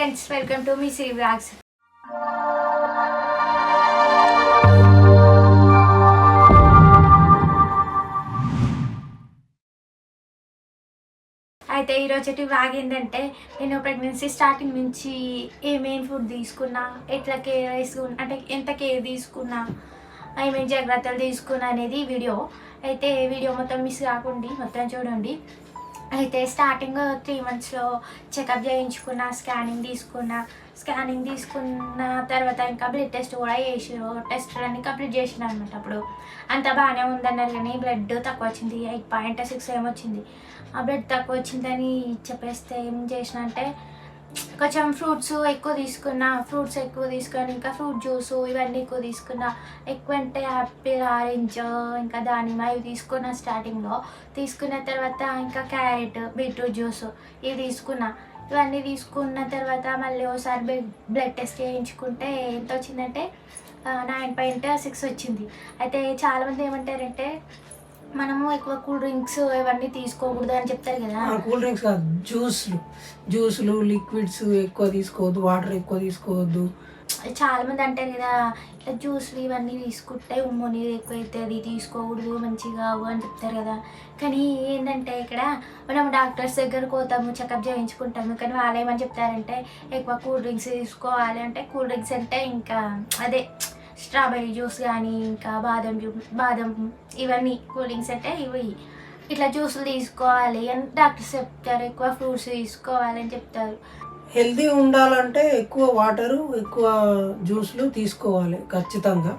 Friends welcome to మీ Sri blogs అయితే ఈరోజు బ్లాగ్ ఏంటంటే నేను ప్రెగ్నెన్సీ స్టార్టింగ్ నుంచి ఏమేమి ఫుడ్ తీసుకున్నా ఎట్లా కేర్ తీసుకున్నా అంటే ఎంత కేర్ తీసుకున్నా ఏమేమి జాగ్రత్తలు తీసుకున్నా అనేది వీడియో అయితే వీడియో మొత్తం మిస్ కాకుండా మొత్తం చూడండి. అయితే స్టార్టింగ్ త్రీ మంత్స్లో చెకప్ చేయించుకున్న స్కానింగ్ తీసుకున్న. స్కానింగ్ తీసుకున్న తర్వాత ఇంకా బ్లడ్ టెస్ట్ కూడా చేసిరు టెస్ట్ అన్ని కంప్లీట్ చేసిన అనమాట అప్పుడు. అంత బాగానే ఉందన్నారు కానీ బ్లడ్ తక్కువ వచ్చింది. ఎయిట్ పాయింట్ సిక్స్ ఏమొచ్చింది. ఆ బ్లడ్ తక్కువ వచ్చిందని చెప్పేస్తే ఏం చేసిన అంటే కొంచెం ఫ్రూట్స్ ఎక్కువ తీసుకున్నా ఫ్రూట్స్ ఎక్కువ తీసుకొని ఇంకా ఫ్రూట్ జ్యూస్ ఇవన్నీ ఎక్కువ తీసుకున్నా ఎక్కువ అంటే యాపిల్ ఆరెంజ్ ఇంకా దానిమ్మ ఇవి తీసుకున్నా స్టార్టింగ్లో తీసుకున్న తర్వాత ఇంకా క్యారెట్ బీట్రూట్ జ్యూస్ ఇవి తీసుకున్నా. ఇవన్నీ తీసుకున్న తర్వాత మళ్ళీ ఒకసారి బ్లడ్ బ్లడ్ టెస్ట్ చేయించుకుంటే ఎంత వచ్చిందంటే నైన్ పాయింట్ సిక్స్ వచ్చింది. అయితే చాలామంది ఏమంటారంటే మనము ఎక్కువ కూల్ డ్రింక్స్ ఇవన్నీ తీసుకోకూడదు అని చెప్తారు కదా. కూల్ డ్రింక్స్ కాదు జ్యూస్లు. జ్యూస్లు లిక్విడ్స్ ఎక్కువ తీసుకోవద్దు వాటర్ ఎక్కువ తీసుకోవద్దు. చాలా మంది అంటారు కదా ఇట్లా జ్యూస్లు ఇవన్నీ తీసుకుంటే ఉమ్ము నీరు ఎక్కువ అవుతుంది తీసుకోకూడదు మంచిగా అని చెప్తారు కదా. కానీ ఏంటంటే ఇక్కడ మనం డాక్టర్స్ దగ్గరకు పోతాము చెకప్ చేయించుకుంటాము కానీ వాళ్ళు ఏమని చెప్తారంటే ఎక్కువ కూల్ డ్రింక్స్ తీసుకోవాలి అంటే కూల్ డ్రింక్స్ అంటే ఇంకా అదే స్ట్రాబెర్రీ జ్యూస్ కానీ ఇంకా బాదం జ్యూస్ బాదం ఇవన్నీ కూల్ డ్రింక్స్ అంటే ఇవి. ఇట్లా జ్యూసులు తీసుకోవాలి అని డాక్టర్స్ చెప్తారు ఎక్కువ ఫ్రూట్స్ తీసుకోవాలి అని చెప్తారు. హెల్దీ ఉండాలంటే ఎక్కువ వాటరు ఎక్కువ జ్యూస్లు తీసుకోవాలి ఖచ్చితంగా.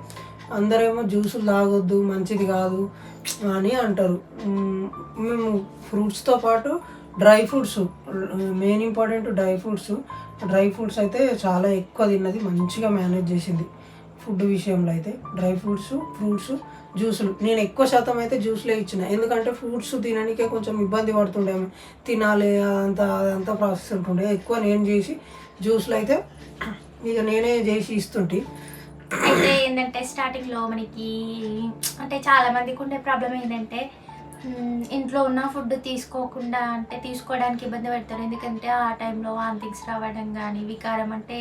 అందరేమో జ్యూసులు తాగొద్దు మంచిది కాదు అని అంటారు. మేము ఫ్రూట్స్తో పాటు dry fruits main important dry fruits. Dry fruits అయితే చాలా ఎక్కువ తిన్నది మంచిగా మేనేజ్ చేసింది. ఫుడ్ విషయంలో అయితే డ్రై ఫ్రూట్స్ ఫ్రూట్స్ జ్యూసులు. నేను ఎక్కువ శాతం అయితే జ్యూస్లే ఇచ్చిన. ఎందుకంటే ఫ్రూట్స్ తినడానికే కొంచెం ఇబ్బంది పడుతుండే. తినాలి అదంతా అదంతా ప్రాసెస్ ఉంటుండే. ఎక్కువ నేను చేసి జ్యూస్లు అయితే ఇక నేనే చేసి ఇస్తుంటే. అయితే ఏంటంటే స్టార్టింగ్లో మనకి అంటే చాలా మందికి ఉండే ప్రాబ్లం ఏంటంటే ఇంట్లో ఉన్న ఫుడ్ తీసుకోకుండా అంటే తీసుకోవడానికి ఇబ్బంది పడతారు. ఎందుకంటే ఆ టైంలో వాంతింగ్స్ రావడం కానీ వికారం అంటే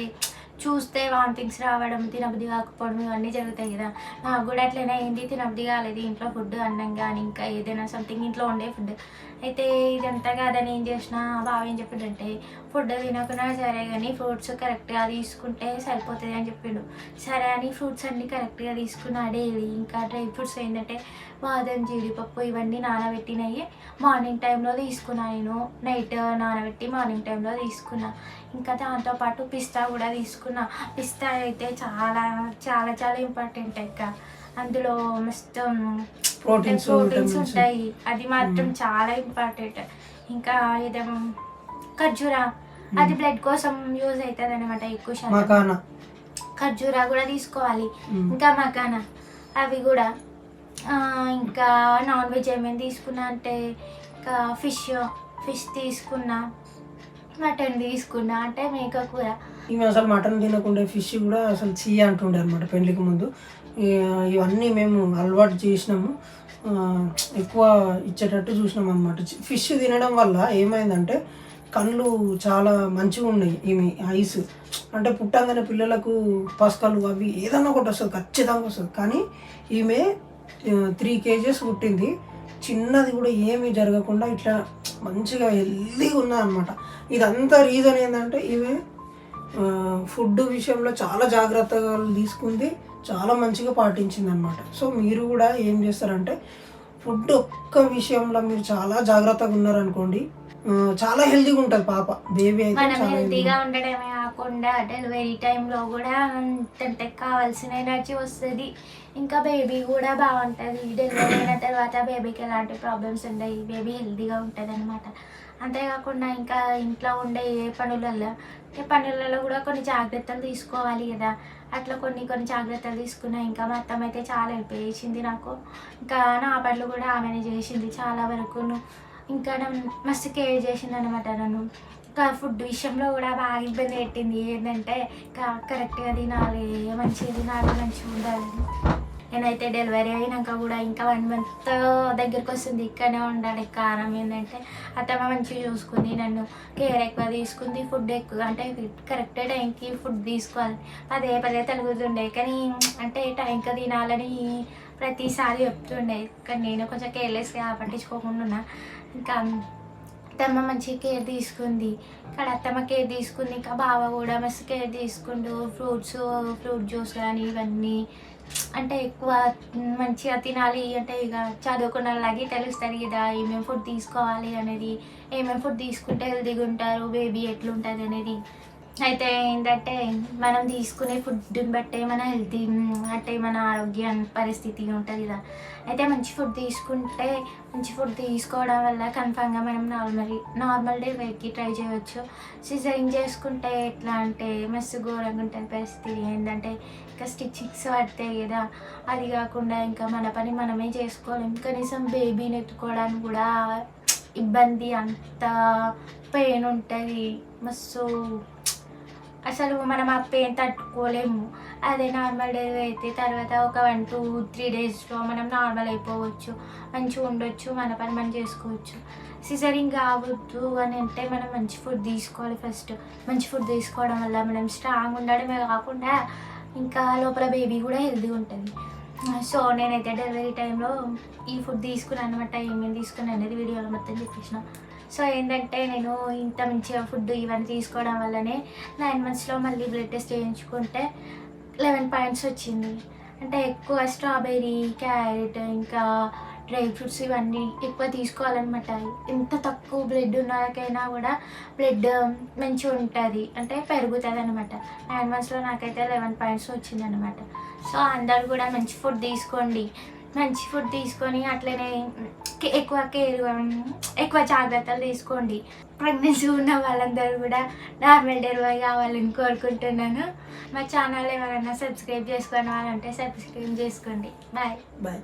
చూస్తే వామిటింగ్స్ రావడం తినబుద్ధి కాకపోవడం ఇవన్నీ జరుగుతాయి కదా. నాకు కూడా అట్లనే ఏంటి తినబుద్ధి కాలేదు. ఇంట్లో ఫుడ్ అన్నం కానీ ఇంకా ఏదైనా సంథింగ్ ఇంట్లో ఉండే ఫుడ్. అయితే ఇదంతా కాదని ఏం చేసిన బావ ఏం చెప్పిండంటే ఫుడ్ తినకున్నా సరే కానీ ఫ్రూట్స్ కరెక్ట్గా తీసుకుంటే సరిపోతుంది అని చెప్పిండు. సరే అని ఫ్రూట్స్ అన్నీ కరెక్ట్గా తీసుకున్నా డైలీ. ఇంకా డ్రై ఫ్రూట్స్ ఏంటంటే బాదం జీడిపప్పు ఇవన్నీ నానబెట్టినవి మార్నింగ్ టైంలో తీసుకున్నా నేను. నైట్ నానబెట్టి మార్నింగ్ టైంలో తీసుకున్నా. ఇంకా దాంతోపాటు పిస్తా కూడా తీసుకున్నా. పిస్తా అయితే చాలా చాలా చాలా ఇంపార్టెంట్ ఇంకా అందులో మస్తు ప్రోటీన్స్ ప్రోటీన్స్ ఉంటాయి. అది మాత్రం చాలా ఇంపార్టెంట్ ఇంకా ఏదేమో ఖర్జూరా. అది బ్లడ్ కోసం యూజ్ అవుతుంది అనమాట ఎక్కువ శాతం. ఖర్జూరా కూడా తీసుకోవాలి. ఇంకా మకానా. అవి కూడా. ఇంకా నాన్ వెజ్ ఏమేమి తీసుకున్నా అంటే ఇంకా ఫిష్ ఫిష్ తీసుకున్నా. మటన్ తీసుకున్నా అంటే మేక కూర. ఈమె అసలు మటన్ తినకుండా ఫిష్ కూడా అసలు చీయ అంటుండే అనమాట పెళ్ళికి ముందు ఇవన్నీ మేము అలవాటు చేసినాము. ఎక్కువ ఇచ్చేటట్టు చూసినాం అనమాట ఫిష్ తినడం వల్ల ఏమైందంటే కళ్ళు చాలా మంచిగా ఉన్నాయి ఈమె ఐస్. అంటే పుట్టంగానే పిల్లలకు పసకలు అవి ఏదన్నా ఒకటి వస్తుంది ఖచ్చితంగా వస్తుంది. కానీ ఈమె త్రీ కేజెస్ పుట్టింది. చిన్నది కూడా ఏమీ జరగకుండా ఇట్లా మంచిగా హెల్దీగా ఉన్నది అనమాట ఇదంతా రీజన్ ఏంటంటే ఈమె ఆ, ఫుడ్ విషయంలో చాలా జాగ్రత్తగా తీసుకుంది చాలా మంచిగా పాటించింది అనమాట సో మీరు కూడా ఏం చేస్తారంటే ఫుడ్ ఒక్క విషయంలో మీరు చాలా జాగ్రత్తగా ఉన్నారనుకోండి చాలా హెల్దీగా ఉంటుంది పాప. బేబీ అయితే మనం హెల్తీగా healthy. ఉండడమే కాకుండా డెలివరీ టైంలో కూడా అంతంత కావాల్సిన ఎనర్జీ వస్తుంది. ఇంకా బేబీ కూడా బాగుంటుంది. డెలివరీ అయిన తర్వాత బేబీకి ఎలాంటి ప్రాబ్లమ్స్ ఉండవు బేబీ హెల్తీగా ఉంటుంది అనమాట అంతేకాకుండా ఇంకా ఇంట్లో ఉండే ఏ పనులలో ఏ పనులలో కూడా కొన్ని జాగ్రత్తలు తీసుకోవాలి కదా. అట్లా కొన్ని కొన్ని జాగ్రత్తలు తీసుకున్నా ఇంకా మా అత్తమ్మ అయితే చాలా హెల్ప్ చేసింది నాకు. ఇంకా నా పనులు కూడా ఆమెనే చేసింది చాలా వరకు. ఇంకా మస్తు కేర్ చేసింది అనమాట నన్ను. ఇంకా ఫుడ్ విషయంలో కూడా బాగా ఇబ్బంది పెట్టింది. ఏంటంటే కరెక్ట్గా తినాలి మంచిగా తినాలి మంచిగా ఉండాలి నేనైతే డెలివరీ అయినాక కూడా ఇంకా వన్ మంత్ దగ్గరికి వస్తుంది ఇక్కడనే ఉండాలి. కారణం ఏంటంటే అత్తమ్మ మంచిగా చూసుకుంది నన్ను కేర్ ఎక్కువ తీసుకుంది ఫుడ్ ఎక్కువ అంటే కరెక్ట్ టైంకి ఫుడ్ తీసుకోవాలి. పదే పదే తలుగుతుండే కానీ అంటే టైంకి తినాలని ప్రతిసారి చెప్తుండే. కానీ నేను కొంచెం కేర్లెస్గా పట్టించుకోకుండా ఉన్నా. ఇంకా అత్తమ్మ మంచి కేర్ తీసుకుంది. ఇక్కడ అత్తమ్మ కేర్ తీసుకుంది ఇంకా బావ కూడా మస్తు కేర్ తీసుకుంటూ ఫ్రూట్స్ ఫ్రూట్ జ్యూస్ కానీ ఇవన్నీ అంటే ఎక్కువ మంచిగా తినాలి అంటే ఇక చదువుకున్న వాళ్ళకి తెలుస్తుంది కదా ఏమేమి ఫుడ్ తీసుకోవాలి అనేది ఏమేమి ఫుడ్ తీసుకుంటే హెల్తీగా ఉంటారు బేబీ ఎట్లుంటుంది అనేది. అయితే ఏంటంటే మనం తీసుకునే ఫుడ్ని బట్టే మన హెల్తీ అంటే మన ఆరోగ్య పరిస్థితి ఉంటుంది కదా. అయితే మంచి ఫుడ్ తీసుకుంటే మంచి ఫుడ్ తీసుకోవడం వల్ల కన్ఫామ్గా మనం నార్మల్ నార్మల్ డెలివరీకి ట్రై చేయవచ్చు సిజరింగ్ చేసుకుంటే ఎట్లా అంటే మస్తు ఘోరంగా ఉంటుంది పరిస్థితి. ఏంటంటే ఇంకా స్టిచ్చింగ్స్ పడతాయి కదా. అది కాకుండా ఇంకా మన పని మనమే చేసుకోలేం కనీసం బేబీని ఎత్తుకోవడానికి కూడా ఇబ్బంది అంత పెయిన్ ఉంటుంది. మస్తు అసలు మనం ఆ పెయిన్ తట్టుకోలేము. అదే నార్మల్ డెలివరీ అయితే తర్వాత ఒక వన్ టూ త్రీ డేస్లో మనం నార్మల్ అయిపోవచ్చు. మంచిగా ఉండొచ్చు మన పని మనం చేసుకోవచ్చు. సిజరింగ్ కావద్దు అని అంటే మనం మంచి ఫుడ్ తీసుకోవాలి ఫస్ట్ మంచి ఫుడ్ తీసుకోవడం వల్ల మనం స్ట్రాంగ్ ఉండడమే కాకుండా ఇంకా లోపల బేబీ కూడా హెల్దీ ఉంటుంది. సో నేనైతే డెలివరీ టైంలో ఈ ఫుడ్ తీసుకున్నాను అనమాట ఏమేమి తీసుకున్నాను అనేది వీడియోలో మొత్తం చెప్పేసిన. సో ఏంటంటే నేను ఇంత మంచిగా ఫుడ్ ఇవన్నీ తీసుకోవడం వల్లనే నైన్ మంత్స్లో మళ్ళీ బ్లడ్ టెస్ట్ చేయించుకుంటే లెవెన్ పాయింట్స్ వచ్చింది. అంటే ఎక్కువ స్ట్రాబెర్రీ క్యారెట్ ఇంకా డ్రై ఫ్రూట్స్ ఇవన్నీ ఎక్కువ తీసుకోవాలన్నమాట. ఎంత తక్కువ బ్లడ్ ఉన్నకైనా కూడా బ్లడ్ మంచిగా ఉంటుంది. అంటే పెరుగుతుంది అనమాట నైన్ మంత్స్లో నాకైతే లెవెన్ పాయింట్స్ వచ్చిందనమాట సో అందరు కూడా మంచి ఫుడ్ తీసుకోండి. మంచి ఫుడ్ తీసుకొని అట్లనే కే- ఎక్కువ కేర్ ఎక్కువ జాగ్రత్తలు తీసుకోండి. ప్రెగ్నెన్సీ ఉన్న వాళ్ళందరూ కూడా నార్మల్ డెలివరీ కావాలని కోరుకుంటున్నాను. మా ఛానల్ ఎవరైనా సబ్స్క్రైబ్ చేసుకోవాలంటే వాళ్ళంటే సబ్స్క్రైబ్ చేసుకోండి. Bye bye